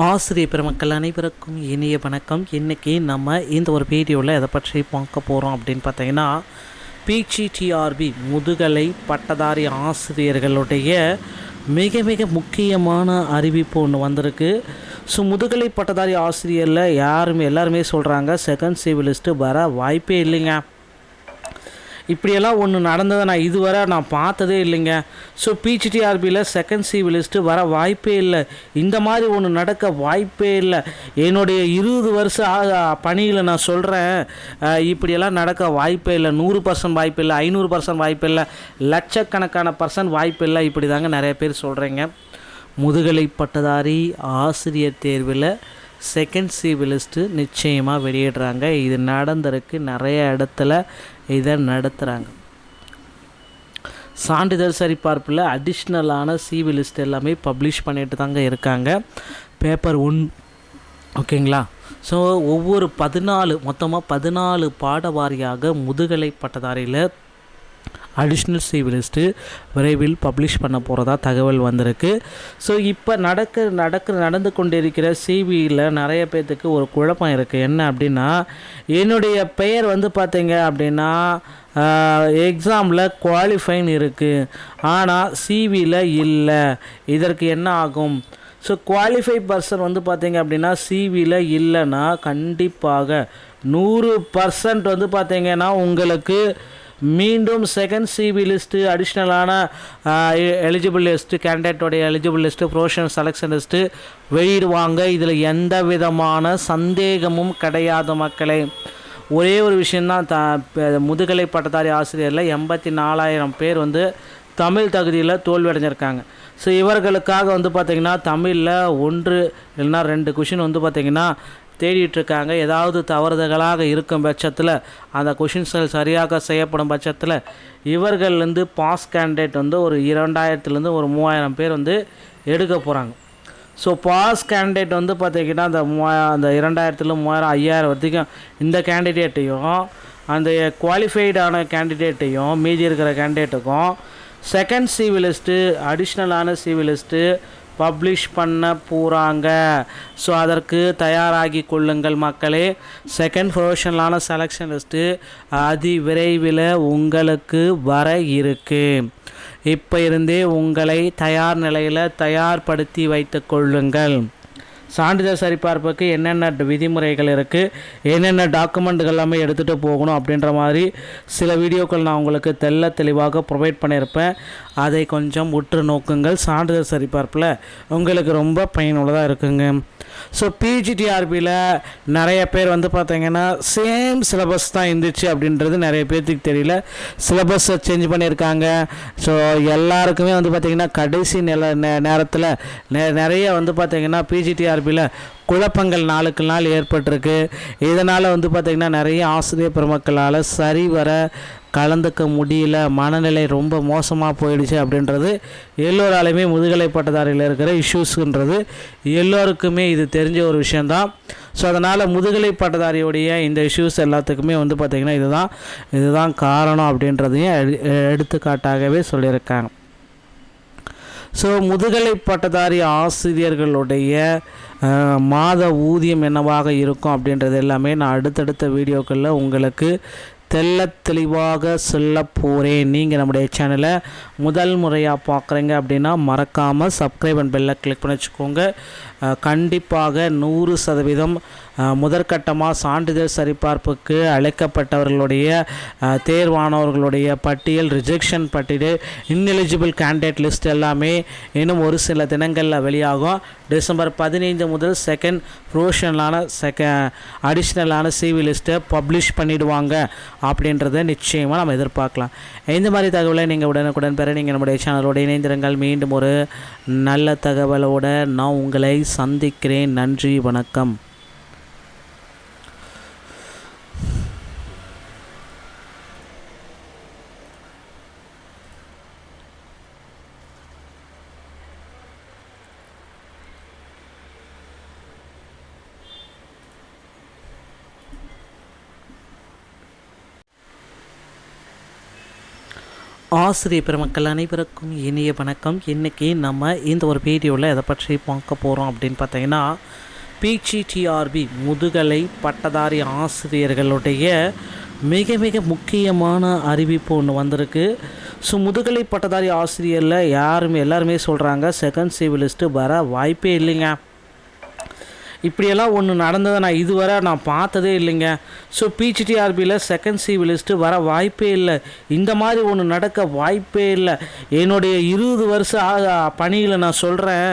ஆசிரியர் பெருமக்கள் அனைவருக்கும் இனிய வணக்கம். இன்றைக்கி நம்ம இந்த ஒரு வீடியோவில் எதை பற்றி பார்க்க போகிறோம் அப்படின்னு பார்த்தீங்கன்னா பிஜிடிஆர்பி முதுகலை பட்டதாரி ஆசிரியர்களுடைய மிக மிக முக்கியமான அறிவிப்பு ஒன்று வந்திருக்கு. ஸோ முதுகலை பட்டதாரி ஆசிரியரில் யாருமே எல்லாருமே சொல்கிறாங்க செகண்ட் சிவிலிஸ்ட்டு வர வாய்ப்பே இல்லைங்க. இப்படியெல்லாம் ஒன்று நடந்ததை நான் இதுவரை நான் பார்த்ததே இல்லைங்க. ஸோ பிஜிடிஆர்பியில் செகண்ட் சிவிலிஸ்ட்டு வர வாய்ப்பே இல்லை. இந்த மாதிரி ஒன்று நடக்க வாய்ப்பே இல்லை. என்னுடைய இருபது வருஷ பணியில் நான் சொல்கிறேன் இப்படியெல்லாம் நடக்க வாய்ப்பே இல்லை. நூறு பர்சன்ட் வாய்ப்பு இல்லை ஐநூறு பர்சன்ட் வாய்ப்பு இல்லை லட்சக்கணக்கான பர்சன்ட் வாய்ப்பு இல்லை. இப்படி தாங்க நிறைய பேர் சொல்கிறீங்க முதுகலை பட்டதாரி ஆசிரியர் தேர்வில் செகண்ட் சிவிலிஸ்ட்டு நிச்சயமாக வெளியிடுறாங்க. இது நடந்திருக்கு நிறைய இடத்துல. இதை நடத்துகிறாங்க சான்றிதழ் சரிபார்ப்பில் அடிஷ்னலான சிவிலிஸ்ட் எல்லாமே பப்ளிஷ் பண்ணிட்டு தாங்க இருக்காங்க. பேப்பர் ஒன் ஓகேங்களா ஸோ ஒவ்வொரு பதினாலு மொத்தமாக பதினாலு பாட வாரியாக முதுகலை பட்டதாரியில் அடிஷ்னல் சிவிலிஸ்ட்டு விரைவில் பப்ளிஷ் பண்ண போகிறதா தகவல் வந்திருக்கு. ஸோ இப்போ நடக்க நடக்க நடந்து கொண்டிருக்கிற சிவியில் நிறைய பேர்த்துக்கு ஒரு குழப்பம் இருக்குது என்ன அப்படின்னா என்னுடைய பெயர் வந்து பார்த்தீங்க அப்படின்னா எக்ஸாமில் குவாலிஃபைன் இருக்குது ஆனால் சிவியில் இல்லை. இதற்கு என்ன ஆகும்? ஸோ குவாலிஃபை பர்சன் வந்து பார்த்தீங்க அப்படின்னா சிவியில் இல்லைன்னா கண்டிப்பாக நூறு பர்சன்ட் வந்து பார்த்தீங்கன்னா உங்களுக்கு மீண்டும் செகண்ட் சிபி லிஸ்ட்டு அடிஷ்னலான eligible list கேண்டிடேட்டோடைய eligible list professional selection list வெளியிடுவாங்க. இதில் எந்த விதமான சந்தேகமும் கிடையாது மக்களை. ஒரே ஒரு விஷயந்தான் த முதுகலை பட்டதாரி ஆசிரியரில் எண்பத்தி நாலாயிரம் பேர் வந்து தமிழ் தகுதியில் தோல்வி அடைஞ்சிருக்காங்க ஸோ இவர்களுக்காக வந்து பார்த்திங்கன்னா தமிழில் ஒன்று இல்லைன்னா ரெண்டு கொஷின் வந்து பார்த்திங்கன்னா தேடிட்டுருக்காங்க. ஏதாவது தவறுதலாக இருக்கும் பட்சத்தில் அந்த கொஷின்ஸ்கள் சரியாக செய்யப்படும் பட்சத்தில் இவர்கள்லேருந்து பாஸ் கேண்டிடேட் வந்து ஒரு இரண்டாயிரத்துலேருந்து ஒரு மூவாயிரம் பேர் வந்து எடுக்க போகிறாங்க ஸோ பாஸ் கேண்டிடேட் வந்து பார்த்திங்கன்னா அந்த மூவா அந்த இரண்டாயிரத்துல மூவாயிரம் ஐயாயிரம் வரைக்கும் இந்த கேண்டிடேட்டையும் அந்த குவாலிஃபைடான கேண்டிடேட்டையும் மீதி இருக்கிற கேண்டிடேட்டுக்கும் செகண்ட் சிவிலிஸ்ட்டு அடிஷ்னலான சிவிலிஸ்ட்டு பப்ளிஷ் பண்ண போகிறாங்க ஸோ அதற்கு தயாராகி கொள்ளுங்கள் மக்களே. செகண்ட் ப்ரொஃபஷனலான செலெக்ஷன் லிஸ்ட்டு அதி விரைவில் உங்களுக்கு வர இருக்குது இப்போ இருந்தே உங்களை தயார் நிலையில் தயார்படுத்தி வைத்து கொள்ளுங்கள். சான்றிதழ் சரிபார்ப்புக்கு என்னென்ன விதிமுறைகள் இருக்குது என்னென்ன டாக்குமெண்ட்டுகள் எல்லாமே எடுத்துகிட்டு போகணும் அப்படின்ற மாதிரி சில வீடியோக்கள் நான் உங்களுக்கு தெல்ல தெளிவாக ப்ரொவைட் பண்ணியிருப்பேன். அதை கொஞ்சம் உற்று நோக்குங்கள். சான்றிதழ் சரிபார்ப்பில் உங்களுக்கு ரொம்ப பயனுள்ளதாக இருக்குங்க. ஸோ பிஜிடிஆர்பியில் நிறைய பேர் வந்து பார்த்தீங்கன்னா சேம் சிலபஸ் தான் இருந்துச்சு அப்படின்றது நிறைய பேர்த்துக்கு தெரியல. சிலபஸை சேஞ்ச் பண்ணியிருக்காங்க. ஸோ எல்லாருக்குமே வந்து பார்த்திங்கன்னா கடைசி நில நே நேரத்தில் நிறைய வந்து பார்த்திங்கன்னா பிஜிடிஆர்பியில் குழப்பங்கள் நாளுக்கு நாள் ஏற்பட்டிருக்கு. இதனால் வந்து பார்த்திங்கன்னா நிறைய ஆசிரியர் பெருமக்களால் சரிவர கலந்துக்க முடியல மனநிலை ரொம்ப மோசமாக போயிடுச்சு அப்படின்றது எல்லோராலையுமே முதுகலை பட்டதாரியில் இருக்கிற இஷ்யூஸுன்றது எல்லோருக்குமே இது தெரிஞ்ச ஒரு விஷயந்தான் ஸோ அதனால் முதுகலை பட்டதாரியுடைய இந்த இஷ்யூஸ் எல்லாத்துக்குமே வந்து பார்த்திங்கன்னா இதுதான் இதுதான் காரணம் அப்படின்றதையும் எடுத்துக்காட்டாகவே சொல்லியிருக்காங்க. ஸோ முதுகலை பட்டதாரி ஆசிரியர்களுடைய மாத ஊதியம் என்னவாக இருக்கும் அப்படின்றது எல்லாமே நான் அடுத்தடுத்த வீடியோக்களில் உங்களுக்கு தெல்ல தெளிவாக சொல்ல போகிறேன் நீங்கள் நம்முடைய சேனலை முதல் முறையாக பார்க்குறீங்க அப்படின்னா மறக்காமல் சப்ஸ்கிரைப் அண்ட் பெல்லை கிளிக் பண்ணி வச்சுக்கோங்க. கண்டிப்பாக நூறு சதவீதம் முதற்கட்டமாக சான்றிதழ் சரிபார்ப்புக்கு அழைக்கப்பட்டவர்களுடைய தேர்வானவர்களுடைய பட்டியல் ரிஜெக்ஷன் பட்டியல் இன்எலிஜிபிள் கேண்டிடேட் லிஸ்ட் எல்லாமே இன்னும் ஒரு சில தினங்களில் வெளியாகும். டிசம்பர் பதினைந்து முதல் செகண்ட் ப்ரொஃபஷனலான செக அடிஷ்னலான சிவி லிஸ்ட்டை பப்ளிஷ் பண்ணிவிடுவாங்க அப்படின்றத நிச்சயமாக நம்ம எதிர்பார்க்கலாம். இந்த மாதிரி தகவலை நீங்கள் உடனுக்குடன் பெற நீங்கள் நம்முடைய சேனலோடு இணைந்திருங்கள். மீண்டும் ஒரு நல்ல தகவலோடு நான் உங்களை சந்திக்கிறேன். நன்றி வணக்கம். ஆசிரியர் பெருமக்கள் அனைவருக்கும் இனிய வணக்கம். இன்றைக்கி நம்ம இந்த ஒரு வீடியோவில் எதை பற்றி பார்க்க போகிறோம் அப்படின்னு பார்த்தீங்கன்னா பிஜிடிஆர்பி முதுகலை பட்டதாரி ஆசிரியர்களுடைய மிக மிக முக்கியமான அறிவிப்பு ஒன்று வந்திருக்கு. ஸோ முதுகலை பட்டதாரி ஆசிரியரில் யாருமே எல்லாருமே சொல்கிறாங்க செகண்ட் சிவிலிஸ்ட்டு வர வாய்ப்பே இல்லைங்க. இப்படியெல்லாம் ஒன்று நடந்ததை நான் இதுவரை நான் பார்த்ததே இல்லைங்க. ஸோ பிஜிடிஆர்பியில் செகண்ட் சிவிலிஸ்ட்டு வர வாய்ப்பே இல்லை. இந்த மாதிரி ஒன்று நடக்க வாய்ப்பே இல்லை. என்னுடைய இருபது வருஷம் பணியில் நான் சொல்கிறேன்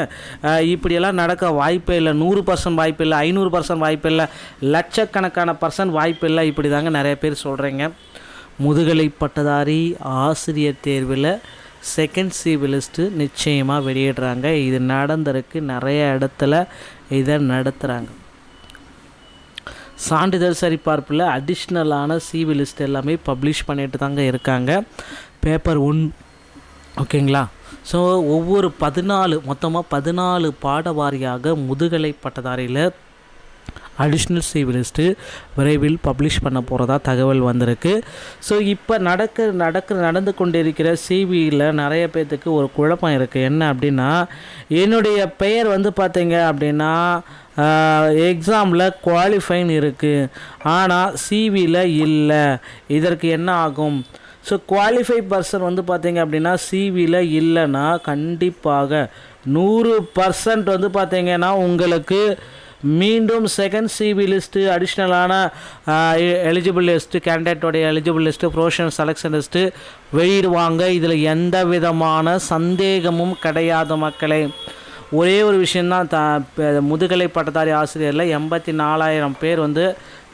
இப்படியெல்லாம் நடக்க வாய்ப்பே இல்லை. நூறு பர்சன்ட் வாய்ப்பு இல்லை. ஐநூறு பர்சன்ட் வாய்ப்பு இல்லை. லட்சக்கணக்கான பர்சன்ட் வாய்ப்பு இல்லை. இப்படி தாங்க நிறைய பேர் சொல்கிறீங்க முதுகலை பட்டதாரி ஆசிரியர் தேர்வில் செகண்ட் சிவிலிஸ்ட்டு நிச்சயமாக வெளியிடுறாங்க. இது நடந்திருக்கு நிறைய இடத்துல. இதை நடத்துகிறாங்க சான்றிதழ் சரிபார்ப்பில் அடிஷ்னலான சிவி லிஸ்ட் எல்லாமே பப்ளிஷ் பண்ணிட்டு தாங்க இருக்காங்க. பேப்பர் ஒன் ஓகேங்களா? ஸோ ஒவ்வொரு பதினாலு மொத்தமாக பதினாலு பாடவாரியாக முதுகலை பட்டதாரியில் அடிஷ்னல் சிவிலிஸ்ட்டு விரைவில் பப்ளிஷ் பண்ண போகிறதா தகவல் வந்திருக்கு. ஸோ இப்போ நடக்க நடக்க நடந்து கொண்டிருக்கிற சிவியில் நிறைய பேர்த்துக்கு ஒரு குழப்பம் இருக்குது என்ன அப்படின்னா என்னுடைய பெயர் வந்து பார்த்தீங்க அப்படின்னா எக்ஸாமில் குவாலிஃபைன் இருக்குது ஆனால் சிவியில் இல்லை. இதற்கு என்ன ஆகும்? ஸோ குவாலிஃபை பர்சன் வந்து பார்த்தீங்க அப்படின்னா சிவியில் இல்லைன்னா கண்டிப்பாக நூறு பர்சன்ட் வந்து பார்த்தீங்கன்னா உங்களுக்கு மீண்டும் செகண்ட் சிபி லிஸ்ட்டு அடிஷ்னலான eligible list கேண்டிடேட்டோடைய eligible list professional selection list வெளியிடுவாங்க இதில் எந்த விதமான சந்தேகமும் கிடையாது மக்களே. ஒரே ஒரு விஷயந்தான் த முதுகலை பட்டதாரி ஆசிரியரில் எண்பத்தி நாலாயிரம் பேர் வந்து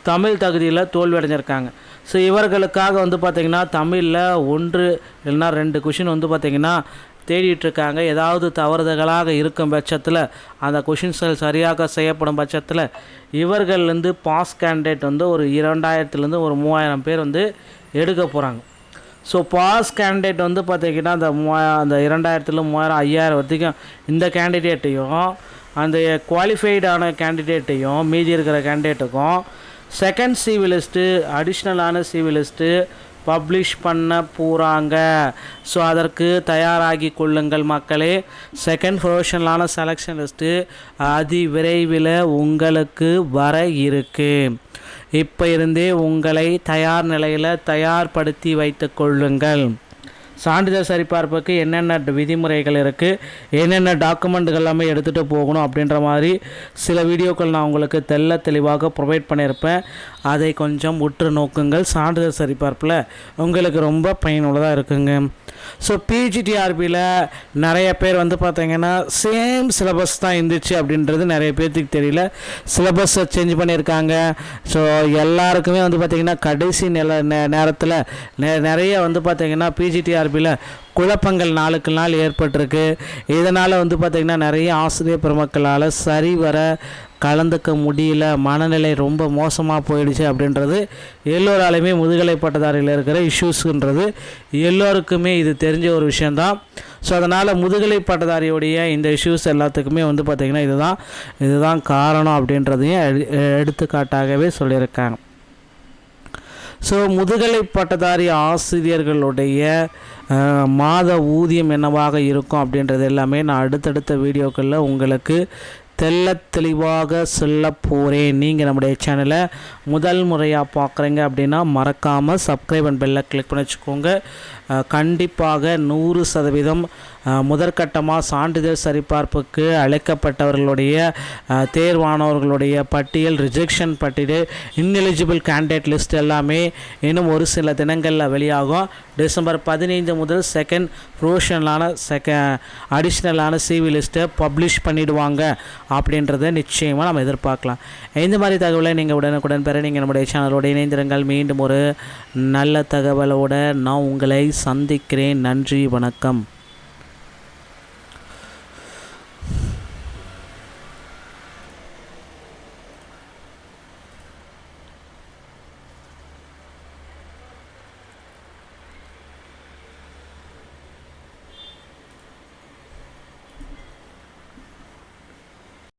தமிழ் தகுதியில் தோல்வியடைஞ்சிருக்காங்க. ஸோ இவர்களுக்காக வந்து பார்த்திங்கன்னா தமிழில் ஒன்று இல்லைன்னா ரெண்டு கொஷின் வந்து பார்த்திங்கன்னா தேடிட்டுருக்காங்க. ஏதாவது தவறுதலாக இருக்கும் பட்சத்தில் அந்த கொஷின்ஸ்கள் சரியாக செய்யப்படும் பட்சத்தில் இவர்கள்லேருந்து பாஸ் கேண்டிடேட் வந்து ஒரு இரண்டாயிரத்துலேருந்து ஒரு மூவாயிரம் பேர் வந்து எடுக்க போகிறாங்க ஸோ பாஸ் கேண்டிடேட் வந்து பார்த்திங்கன்னா அந்த மூவா அந்த இரண்டாயிரத்துல மூவாயிரம் ஐயாயிரம் வரைக்கும் இந்த கேண்டிடேட்டையும் அந்த குவாலிஃபைடான கேண்டிடேட்டையும் மீதி இருக்கிற கேண்டிடேட்டுக்கும் செகண்ட் சிவிலிஸ்ட்டு அடிஷ்னலான சிவிலிஸ்ட்டு பப்ளிஷ் பண்ண போகிறாங்க ஸோ அதற்கு தயாராகி கொள்ளுங்கள் மக்களே. செகண்ட் ப்ரொஃபஷனலான செலெக்ஷன் லிஸ்ட்டு அதி விரைவில் உங்களுக்கு வர இருக்குது இப்போ இருந்தே உங்களை தயார் நிலையில் தயார்படுத்தி வைத்து கொள்ளுங்கள். சான்றிதழ் சரிபார்ப்புக்கு என்னென்ன விதிமுறைகள் இருக்குது என்னென்ன டாக்குமெண்ட்டுகள் எல்லாமே எடுத்துகிட்டு போகணும் அப்படின்ற மாதிரி சில வீடியோக்கள் நான் உங்களுக்கு தெல்ல தெளிவாக ப்ரொவைட் பண்ணியிருப்பேன். அதை கொஞ்சம் உற்று நோக்குங்கள். சான்றிதழ் சரிபார்ப்பில் உங்களுக்கு ரொம்ப பயனுள்ளதாக இருக்குங்க. ஸோ பிஜிடிஆர்பியில் நிறைய பேர் வந்து பார்த்தீங்கன்னா சேம் சிலபஸ் தான் இருந்துச்சு அப்படின்றது நிறைய பேர்த்துக்கு தெரியல. சிலபஸை சேஞ்ச் பண்ணியிருக்காங்க. ஸோ எல்லாருக்குமே வந்து பார்த்திங்கன்னா கடைசி நில நேரத்தில் நிறைய வந்து பார்த்திங்கன்னா பிஜிடிஆர்பியில் குழப்பங்கள் நாளுக்கு நாள் ஏற்பட்டிருக்கு. இதனால் வந்து பார்த்திங்கன்னா நிறைய ஆசிரியர் பெருமக்களால் சரிவர கலந்துக்க முடியல மனநிலை ரொம்ப மோசமாக போயிடுச்சு அப்படின்றது எல்லோராலையுமே முதுகலை பட்டதாரியில் இருக்கிற இஷ்யூஸுன்றது எல்லோருக்குமே இது தெரிஞ்ச ஒரு விஷயந்தான் ஸோ அதனால் முதுகலை பட்டதாரியுடைய இந்த இஷ்யூஸ் எல்லாத்துக்குமே வந்து பார்த்திங்கன்னா இதுதான் இதுதான் காரணம் அப்படின்றதையும் எடுத்துக்காட்டாகவே சொல்லியிருக்காங்க. ஸோ முதுகலை பட்டதாரி ஆசிரியர்களுடைய மாத ஊதியம் என்னவாக இருக்கும் அப்படின்றது எல்லாமே நான் அடுத்தடுத்த வீடியோக்களில் உங்களுக்கு தெல்ல தெளிவாக சொல்ல போகிறேன் நீங்கள் நம்முடைய சேனலை முதல் முறையாக பார்க்குறீங்க அப்படின்னா மறக்காமல் சப்ஸ்கிரைப் அண்ட் பெல்லை கிளிக் பண்ணி வச்சுக்கோங்க. கண்டிப்பாக நூறு சதவீதம் முதற்கட்டமாக சான்றிதழ் சரிபார்ப்புக்கு அழைக்கப்பட்டவர்களுடைய தேர்வானவர்களுடைய பட்டியல் ரிஜெக்ஷன் பட்டியல் இன்எலிஜிபிள் கேண்டிடேட் லிஸ்ட் எல்லாமே இன்னும் ஒரு சில தினங்களில் வெளியாகும். டிசம்பர் பதினைந்து முதல் செகண்ட் ப்ரொஃபஷனலான செக அடிஷ்னலான சிவி லிஸ்ட்டை பப்ளிஷ் பண்ணிவிடுவாங்க அப்படின்றத நிச்சயமாக நம்ம எதிர்பார்க்கலாம். இந்த மாதிரி தகவலை நீங்கள் உடனுக்குடன் பெற நீங்கள் நம்முடைய சேனலோடு இணைந்திருங்கள். மீண்டும் ஒரு நல்ல தகவலோடு நான் உங்களை சந்திக்கிறேன். நன்றி வணக்கம்.